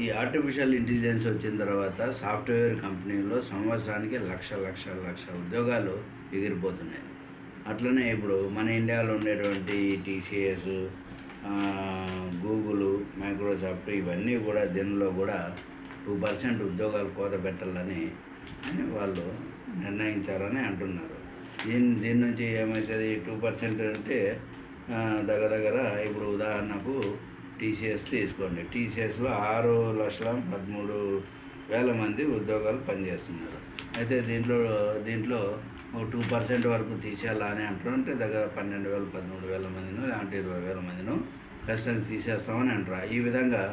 ఈ artificial intelligence వచ్చిన తర్వాత సాఫ్ట్వేర్ కంపెనీలో సంవత్సరానికి లక్ష లక్ష లక్ష ఉద్యోగాలు ఎగిరిపోతున్నాయి. అట్లనే ఇప్పుడు మన ఇండియాలో ఉండేటువంటి టీసీఎస్ గూగుల్ మైక్రోసాఫ్ట్ ఇవన్నీ కూడా దీనిలో కూడా టూ పర్సెంట్ ఉద్యోగాలు కోత పెట్టాలని వాళ్ళు నిర్ణయించారని అంటున్నారు. దీని దీని నుంచి ఏమవుతుంది టూ పర్సెంట్ అంటే దగ్గర దగ్గర ఇప్పుడు ఉదాహరణకు టీసీఎస్ తీసుకోండి. టీసీఎస్లో ఆరు లక్షల పదమూడు వేల మంది ఉద్యోగాలు పనిచేస్తున్నారు. అయితే దీంట్లో దీంట్లో ఒక టూ పర్సెంట్ వరకు తీసేయాలా అని అంటుంటే దగ్గర పన్నెండు వేల పదమూడు వేల మందిను లేదంటే ఇరవై వేల మందిను ఖచ్చితంగా తీసేస్తామని అంటారు ఈ విధంగా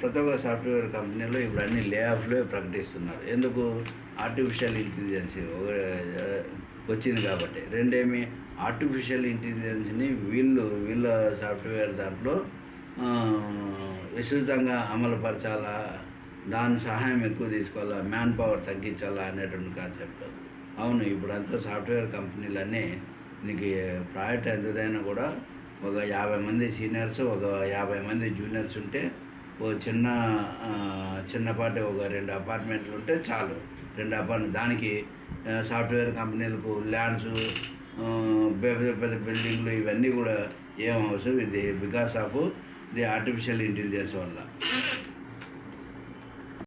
ప్రతి ఒక్క సాఫ్ట్వేర్ కంపెనీలో ఇప్పుడు అన్ని లే ఆఫ్లే ప్రకటిస్తున్నారు. ఎందుకు? ఆర్టిఫిషియల్ ఇంటెలిజెన్స్ వచ్చింది కాబట్టి. రెండేమి? ఆర్టిఫిషియల్ ఇంటెలిజెన్స్ని వీళ్ళు వీళ్ళ సాఫ్ట్వేర్ దాంట్లో విస్తృతంగా అమలుపరచాలా? దాని సహాయం ఎక్కువ తీసుకోవాలా? మ్యాన్ పవర్ తగ్గించాలా? అనేటువంటి కాన్సెప్ట్. అవును ఇప్పుడంతా సాఫ్ట్వేర్ కంపెనీలన్నీ నీకు ప్రాజెక్ట్ ఎంతదైనా కూడా ఒక యాభై మంది సీనియర్స్ ఒక యాభై మంది జూనియర్స్ ఉంటే ఓ చిన్న చిన్నపాటి ఒక రెండు అపార్ట్మెంట్లు ఉంటే చాలు. రెండు అపార్ట్మెంట్ దానికి సాఫ్ట్వేర్ కంపెనీలకు ల్యాండ్స్ పెద్ద పెద్ద బిల్డింగ్లు ఇవన్నీ కూడా ఏం అవసరం? ఇది because of the artificial intelligence వల్ల.